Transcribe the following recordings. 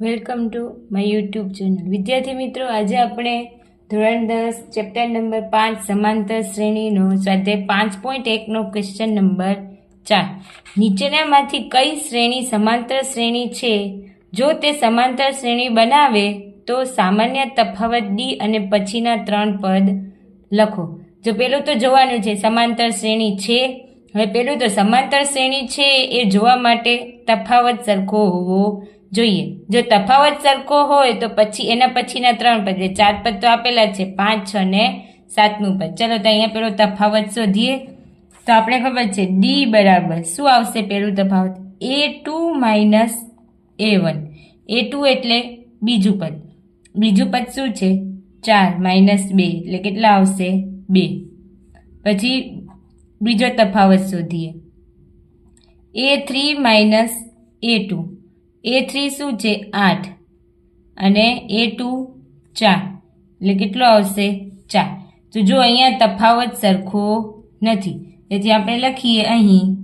Welcome to my YouTube channel. વિદ્યાર્થી મિત્રો, આજે આપણે ધોરણ દસ, ચેપ્ટર નંબર પાંચ, સમાંતર શ્રેણીનો સ્વાધ્યાય પાંચ પોઈન્ટ એકનો ક્વેશ્ચન નંબર ચાર. નીચેનામાંથી કઈ શ્રેણી સમાંતર શ્રેણી છે? જો તે સમાંતર શ્રેણી બનાવે, તો સામાન્ય તફાવત ડી અને પછીના ત્રણ પદ લખો. જો પેલું તો જોવાનું છે, સમાંતર શ્રેણી છે હવે પેલું તો સમાંતર શ્રેણી છે, એ જોવા માટે તફાવત સરખો હોવો જોઈએ. જો તફાવત સરખો હોય તો પછી, એના પછીના ત્રણ પદ ચાર પદ તો આપેલા છે, પાંચ છ ને સાતનું પદ. ચલો તો અહીંયા પેલો તફાવત શોધીએ. તો આપણે ખબર છે ડી બરાબર શું આવશે પેલું તફાવત? A two minus a one a two એટલે બીજું પદ. બીજું પદ શું છે? ચાર માઇનસ બે. એટલે કેટલા આવશે? બે. પછી બીજો તફાવત શોધીએ. A three minus a two a three શું છે? આઠ. અને એ ટુ ચાર. એટલે કેટલો આવશે? ચાર. તો જો અહીંયા તફાવત સરખો નથી, તેથી આપણે લખીએ અહીં.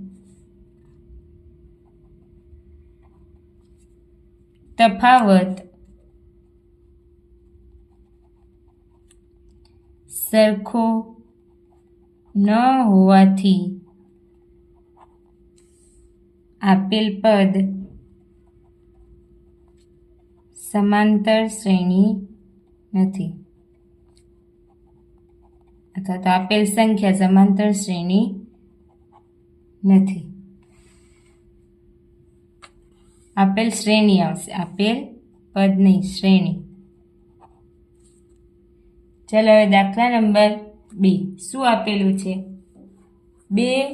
તફાવત સરખો ન હોવાથી આપેલ પદ સમાંતર શ્રેણી નથી. અથવા તો આપેલ સંખ્યા સમાંતર શ્રેણી નથી. આપેલ શ્રેણી આવશે. આપેલ પદ નહીં, શ્રેણી. ચાલો હવે દાખલા નંબર બે. શું આપેલું છે? બે,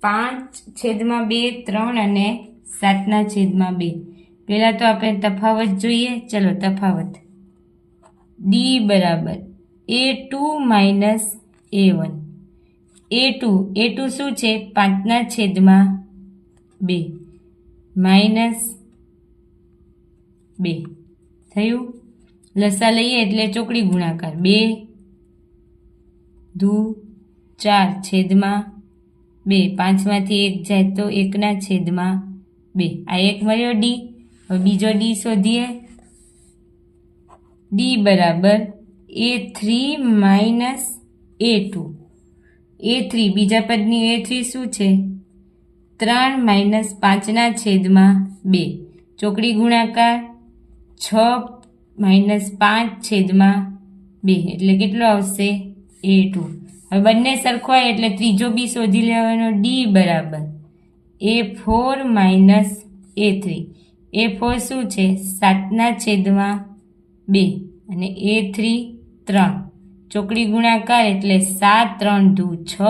પાંચ છેદમાં બે, ત્રણ અને સાતના છેદમાં બે. પહેલાં તો આપણે તફાવત જોઈએ. ચલો, તફાવત. ડી બરાબર. A two minus a one. A two a two શું છે? પાંચના છેદમાં બે. માઇનસ બે. થયું? લસા લઈએ એટલે ચોકડી ગુણાકાર. બે દુ, ચાર છેદમાં બે. પાંચમાંથી એક જાય તો એકના છેદમાં બે. આ એક મળ્યો ડી હવે બીજો ડી શોધીએ. ડી બરાબર a three minus a two a three બીજા પદની એ થ્રી શું છે? ત્રણ માઇનસ પાંચના છેદમાં બે. ચોકડી ગુણાકાર છ માઇનસ પાંચ છેદમાં બે. એટલે કેટલો આવશે? એ ટુ હવે બંને સરખો હોય એટલે ત્રીજો બી શોધી લેવાનો ડી બરાબર. A four minus a three a four શું છે? સાતના છેદમાં બે. અને એ થ્રી ત્રણ. ચોકડી ગુણાકાર એટલે સાત, ત્રણ, દુ, છ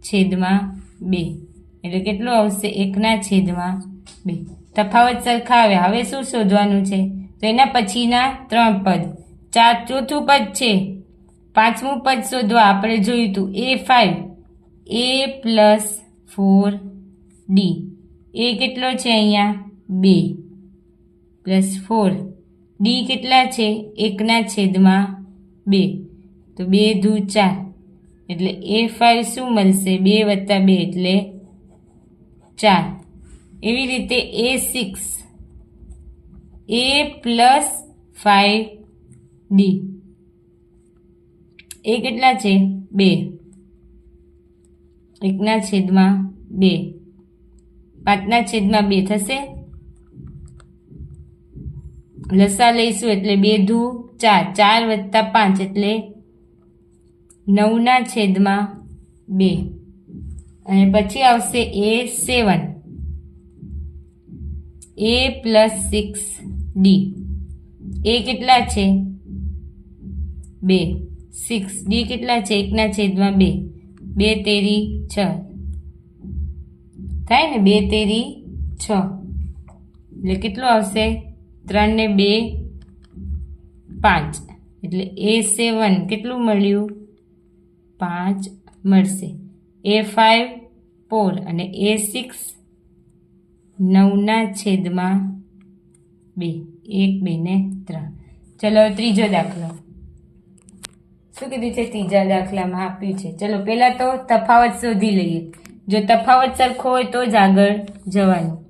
છેદમાં બે. એટલે કેટલું આવશે? એકના છેદમાં બે. તફાવત સરખા આવે. હવે શું શોધવાનું છે? તો એના પછીના ત્રણ પદ. ચાર ચોથું પદ છે. પાંચમું પદ શોધવા આપણે જોયું હતું a five a plus four d a કેટલો છે અહીંયા? બે પ્લસ ફોર ડી કેટલા છે? એકના છેદમાં બે. તો બે ધુ ચાર. એટલે એ ફાઇવ શું મળશે? બે વત્તા બે એટલે ચાર. એવી રીતે a six a plus five d a કેટલા છે? બે. એકના છેદમાં બે. પાંચના છેદમાં બે થશે? લસા લઈશું એટલે બે ધુ ચાર. ચાર વત્તા પાંચ એટલે નવના છેદમાં બે. અને પછી આવશે a seven. A plus six d. A કેટલા છે? બે. સિક્સ. ડી કેટલા છે? એકના છેદમાં બે. બે તેરી છ. થાય ને? બે તેરી છ. એટલે કેટલો આવશે? ત્રણ ને બે પાંચ. એટલે એ સેવન કેટલું મળ્યું? પાંચ મળશે. એ ફાઇવ ફોર અને એ સિક્સ નવના છેદમાં બે. એક, બે ને ત્રણ. ચલો, ત્રીજો દાખલો. શું કીધું છે? ત્રીજા દાખલામાં આપ્યું છે. ચલો, પહેલાં તો તફાવત શોધી લઈએ. જો તફાવત સરખો હોય તો જ આગળ જવાનું.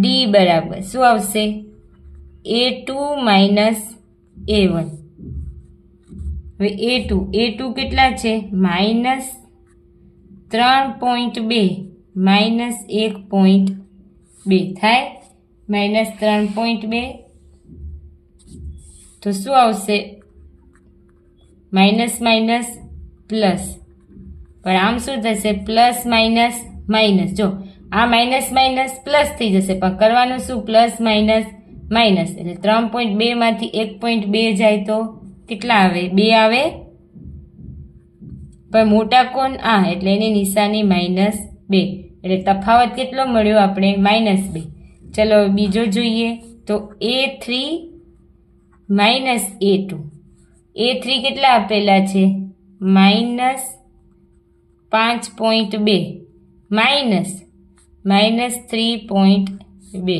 ડી બરાબર. શું આવશે? A two minus a one હવે એ ટુ એ ટુ કેટલા છે? માઇનસ ત્રણ પોઈન્ટ બે. માઇનસ એક પોઈન્ટ બે. થાય? માઇનસ ત્રણ પોઈન્ટ બે. તો શું આવશે? Minus minus plus. પણ આમ શું થશે? Plus minus minus. જો, આ માઇનસ માઇનસ પ્લસ થઈ જશે, પણ કરવાનું શું? Plus minus minus. એટલે ત્રણ પોઈન્ટ બેમાંથી એક પોઈન્ટ બે જાય તો કેટલા આવે? બે આવે? પણ મોટા કોણ? આ. એટલે એની નિશાની માઇનસ બે. એટલે તફાવત કેટલો મળ્યો આપણે? માઇનસ બે. ચલો બીજો જોઈએ તો a three minus a two a three કેટલા આપેલા છે? માઇનસ પાંચ પોઈન્ટ બે. માઇનસ માઇનસ થ્રી પોઈન્ટ બે.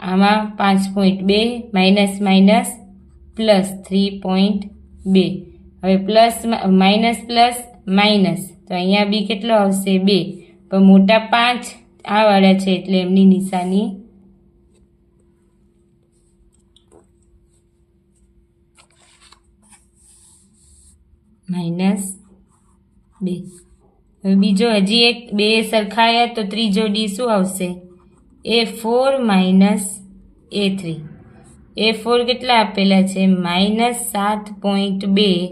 આમાં પાંચ પોઈન્ટ બે minus minus plus three point બે. હવે પ્લસ માઇનસ પ્લસ માઇનસ તો અહીંયા બી કેટલો આવશે? બે. પણ મોટા પાંચ આવાળા છે એટલે એમની નિશાની માઇનસ બે. હવે બીજો હજી એક બે સરખાયા તો ત્રીજો ડી શું આવશે? A four minus a three. A four કેટલા આપેલા છે? માઇનસ સાત પોઈન્ટ બે.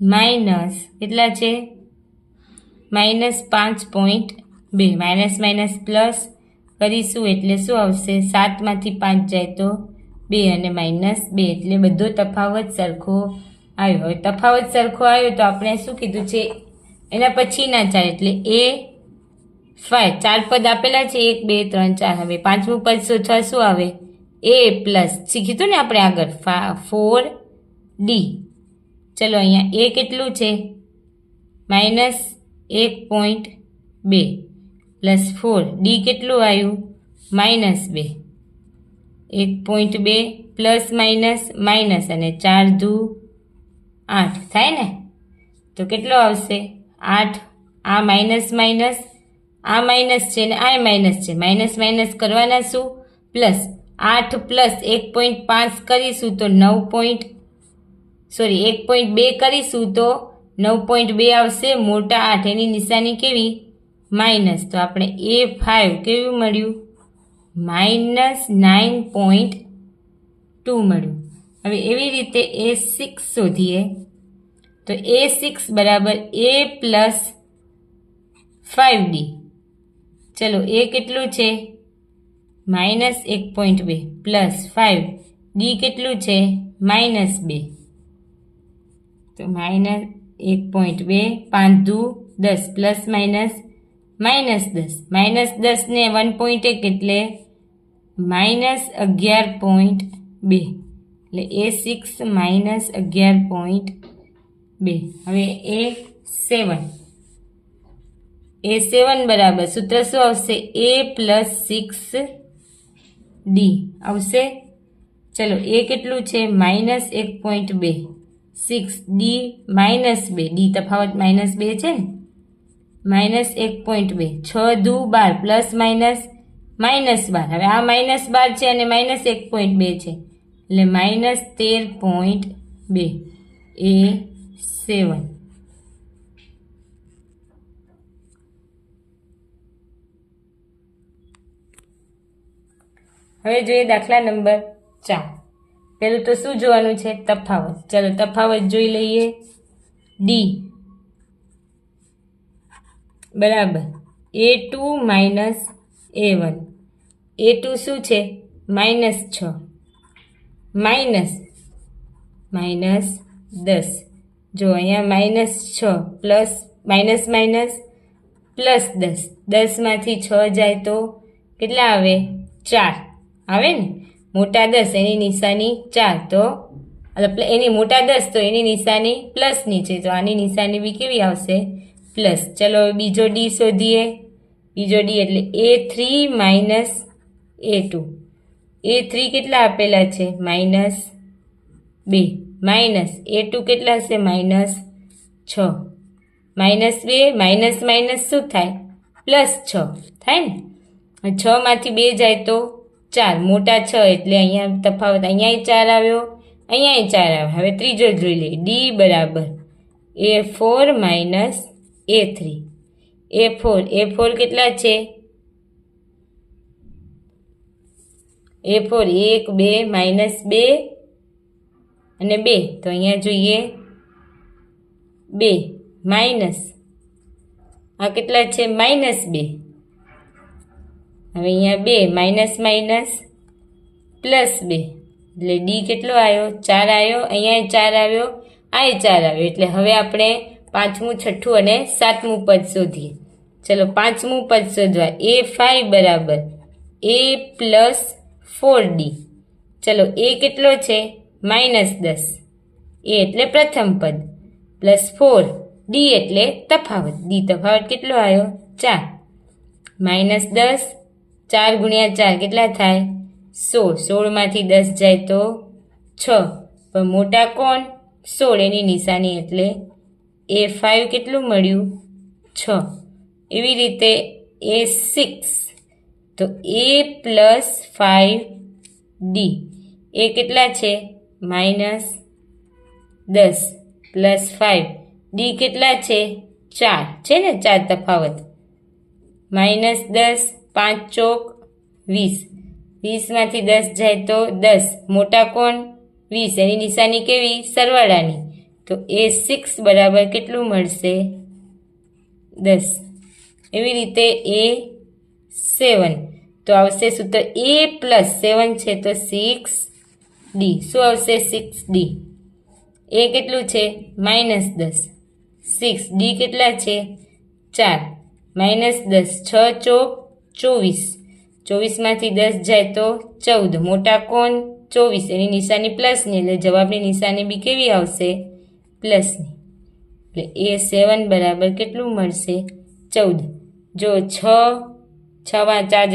માઇનસ કેટલા છે? માઇનસ પાંચ પોઈન્ટ બે. માઇનસ માઇનસ પ્લસ કરીશું એટલે શું આવશે? સાતમાંથી પાંચ જાય તો બે અને માઇનસ બે. એટલે બધો તફાવત સરખો આવ્યો. હવે તફાવત સરખો આવ્યો તો આપણે શું કીધું છે? એના પછી ના ચાલે. એટલે એ ફાઈવ ચાર પદ આપેલા છે. એક, બે, ત્રણ, ચાર. હવે પાંચમું પદ છ શું આવે? એ પ્લસ શીખ્યું હતું ને આપણે આગળ. ફા, ફોર, ડી. ચલો અહીંયા એ કેટલું છે? માઇનસ એક પોઈન્ટ બે. Plus four. ડી કેટલું આવ્યું? માઇનસ બે. એક પોઈન્ટ બે પ્લસ માઇનસ માઇનસ. અને ચાર દુ આઠ. થાય ને? તો કેટલો આવશે? આઠ. આ માઇનસ માઇનસ. આ માઇનસ છે ને આ માઇનસ છે. માઇનસ માઇનસ કરવાના શું? પ્લસ. આઠ પ્લસ એક પોઈન્ટ પાંચ કરીશું તો નવ પોઈન્ટ. સોરી, એક પોઈન્ટ બે કરીશું તો નવ પોઈન્ટ બે આવશે. મોટા આઠ. એની નિશાની કેવી? માઇનસ. તો આપણે એ ફાઇવ કેવું મળ્યું? માઇનસ નાઇન પોઈન્ટ ટુ મળ્યું. હવે એવી રીતે એ સિક્સ શોધીએ. તો એ સિક્સ બરાબર એ પ્લસ ફાઇવ ડી ચલો એ કેટલું છે? માઇનસ એક પોઈન્ટ બે પ્લસ ફાઇવ ડી કેટલું છે? માઇનસ બે. તો માઇનસ એક પોઈન્ટ બે પાંચ દુ દસ પ્લસ માઇનસ માઇનસ દસ. માઇનસ દસને વન પોઈન્ટ એક એટલે માઇનસ અગિયાર પોઈન્ટ બે. એટલે એ સિક્સ માઇનસ અગિયાર પોઈન્ટ બે. હવે એ સેવન એ સેવન બરાબર. સૂત્ર શું આવશે? એ પ્લસ સિક્સ ડી આવશે? ચલો એ કેટલું છે? માઇનસ એક પોઈન્ટ બે. સિક્સ ડી માઇનસ બે. ડી તફાવત માઇનસ બે છે ને? માઇનસ એક પોઈન્ટ બે. છ દુ બાર. પ્લસ માઇનસ માઇનસ બાર. હવે આ માઇનસ બાર છે અને માઇનસ એક પોઈન્ટ બે છે. એટલે માઇનસ તેર પોઈન્ટ બે. એ સેવન હવે જોઈએ દાખલા નંબર ચાર. પહેલું તો શું જોવાનું છે? તફાવત. ચાલો તફાવત જોઈ લઈએ. ડી બરાબર. A two minus a one a two શું છે? માઇનસ છ. માઇનસ માઇનસ દસ. જો અહીંયા માઇનસ છ પ્લસ, માઇનસ માઇનસ પ્લસ દસ. દસમાંથી છ જાય તો કેટલા આવે? ચાર. આવે ને? મોટા દસ, એની નિશાની ચાર. તો એની મોટા દસ, તો એની નિશાની પ્લસની છે તો આની નિશાની બી કેવી આવશે? પ્લસ. ચલો બીજો ડી શોધીએ. બીજો ડી એટલે a three minus a two a three કેટલા આપેલા છે? માઇનસ બે. માઇનસ એ ટુ કેટલા છે માઇનસ છ. માઇનસ બે માઇનસ માઇનસ શું થાય? પ્લસ છ. થાય ને? છમાંથી બે જાય તો ચાર. મોટા છ એટલે અહીંયા તફાવત, અહીંયાય ચાર આવ્યો, અહીંયાય ચાર આવ્યો. હવે ત્રીજો જોઈ લઈએ. ડી બરાબર a four minus a three a four a four કેટલા છે? એ ફોર એક, બે, માઇનસ બે અને બે. તો અહીંયા જોઈએ બે, માઇનસ. આ કેટલા છે? માઇનસ બે. હવે અહીંયા બે, માઇનસ માઇનસ, પ્લસ બે. એટલે ડી કેટલો આવ્યો? ચાર આવ્યો. અહીંયા ચાર આવ્યો. આ ચાર આવ્યો. એટલે હવે આપણે પાંચમું, છઠ્ઠું અને સાતમું પદ શોધીએ. ચલો પાંચમું પદ શોધવા. એ ફાઈવ બરાબર. A plus four d. ચલો, એ કેટલો છે? માઇનસ દસ. એ એટલે પ્રથમ પદ. Plus four. ડી એટલે તફાવત. ડી તફાવત કેટલો આવ્યો? ચાર. માઇનસ દસ. ચાર ગુણ્યા ચાર કેટલા થાય? સોળ. સોળમાંથી દસ જાય તો છ. પણ મોટા કોણ? સોળ. એની નિશાની એટલે એ ફાઇવ કેટલું મળ્યું? છ. એવી રીતે એ સિક્સ તો a plus five d a કેટલા છે? માઇનસ દસ પ્લસ ફાઇવ ડી કેટલા છે? ચાર. છે ને ચાર તફાવત? માઇનસ દસ, પાંચ ચોક, વીસ. વીસમાંથી દસ જાય તો દસ. મોટા કોણ? વીસ. એની નિશાની કેવી? સરવાળાની. તો એ સિક્સ બરાબર કેટલું મળશે? દસ. એવી રીતે એ સેવન. તો આવશે સૂત્ર એ પ્લસ સેવન છે તો સિક્સ ડી. શું આવશે સિક્સ ડી? એ કેટલું છે? માઇનસ દસ. સિક્સ ડી કેટલા છે? ચાર. માઇનસ દસ, છ ચોક ચોવીસ. ચોવીસમાંથી દસ જાય તો ચૌદ. મોટા કોણ? ચોવીસ. એની નિશાની પ્લસની. એટલે જવાબની નિશાની બી કેવી આવશે? પ્લસની. એટલે એ સેવન બરાબર કેટલું મળશે? ચૌદ. જો છ છ માં ચાર.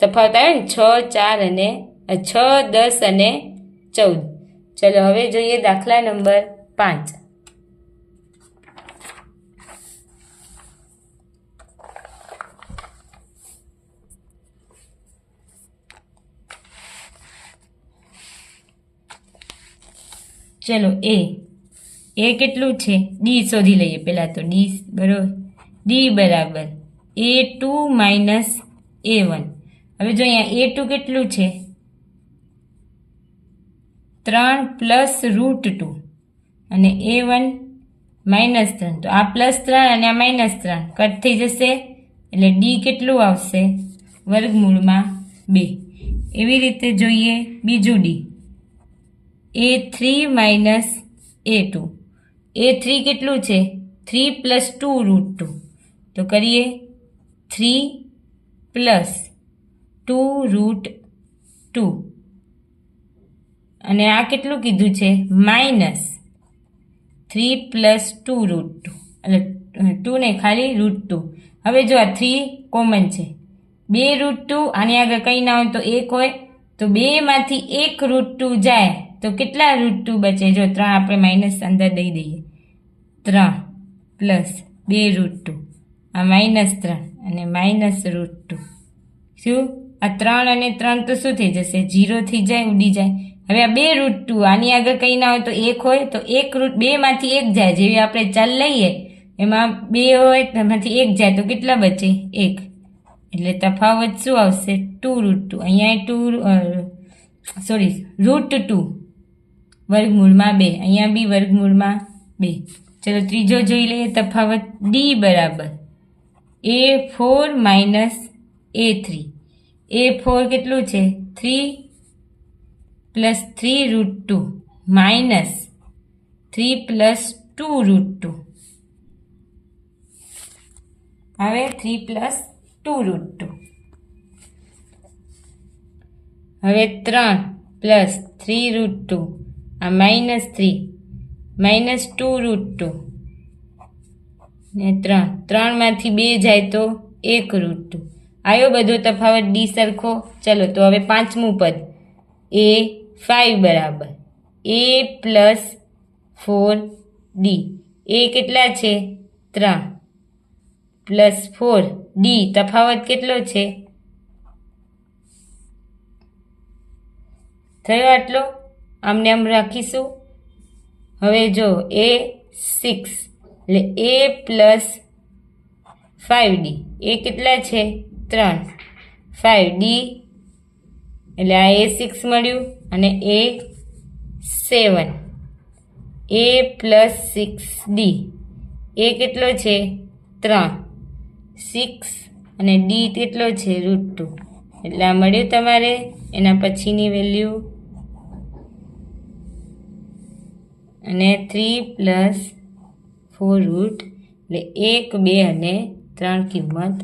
તફાવત આવે ને? છ, ચાર અને છ, દસ અને ચૌદ. ચલો, હવે જોઈએ દાખલા નંબર પાંચ. ચલો, એ. એ કેટલું છે? ડી શોધી લઈએ. પહેલાં તો ડી, બરાબર. ડી બરાબર. A two minus a one હવે જો અહીંયા એ ટુ કેટલું છે? ત્રણ પ્લસ રૂટ ટુ અને એ વન માઇનસ ત્રણ. તો આ પ્લસ ત્રણ અને આ માઇનસ ત્રણ. કટ થઈ જશે. એટલે ડી કેટલું આવશે? વર્ગમૂળમાં બે. એવી રીતે જોઈએ બીજું d a three minus a two a three કેટલું છે? Three plus two root two તો કરીએ three plus two root two. અને આ કેટલું કીધું છે? Minus three plus two root two. એટલે ટુ ને ખાલી રૂટ ટુ. હવે જો આ થ્રી કોમન છે. બે રૂટ ટુ, આની આગળ કંઈ ના હોય તો એક હોય. તો બેમાંથી એક રૂટ ટુ જાય તો કેટલા રૂટ ટુ બચે? જો ત્રણ આપણે માઇનસ અંદર દઈ દઈએ. ત્રણ પ્લસ બે રૂટ ટુ. આ માઇનસ ત્રણ. અને માઇનસ રૂટ ટુ શું? આ ત્રણ અને ત્રણ તો શું થઈ જશે? જીરો થઈ જાય, ઉડી જાય. હવે આ બે રૂટ ટુ આની આગળ કંઈ ના હોય તો એક હોય, તો એક રૂટ બેમાંથી એક જાય. જેવી આપણે ચાલ લઈએ, એમાં બે હોય એમાંથી એક જાય. તો કેટલા બચે? એક. એટલે તફાવત શું આવશે? ટુ રૂટ ટુ અહીંયા ટુ સોરી રૂટ ટુ વર્ગમૂળમાં બે. અહીંયા બી વર્ગમૂળમાં બે. ચલો ત્રીજો જોઈ લઈએ તફાવત. ડી બરાબર. A four minus a three a four કેટલું છે? Three plus three root two minus three plus two root two હવે three plus two root two હવે ત્રણ પ્લસ થ્રી રૂટ ટુ આ minus three minus two root two ને ત્રણ. ત્રણમાંથી બે જાય તો એક રૂટ. ટુ આવ્યો બધો તફાવત ડી સરખો? ચલો, તો હવે પાંચમું પદ. એ ફાઈવ બરાબર. A plus four d. A કેટલા છે? ત્રણ. Plus four d. તફાવત કેટલો છે? થયો આટલો? આમને આમ રાખીશું. હવે જો, એ સિક્સ એટલે એ પ્લસ ફાઇવ ડી એ કેટલા છે? ત્રણ. ફાઇવ ડી એટલે આ એ સિક્સ મળ્યું અને a seven a plus six d એ કેટલો છે? ત્રણ. સિક્સ અને ડી કેટલો છે? રૂટ ટુ એટલે આ મળ્યું તમારે. એના પછીની વેલ્યુ અને થ્રી પ્લસ ફોર રૂટ એટલે એક બે અને ત્રણ કિંમત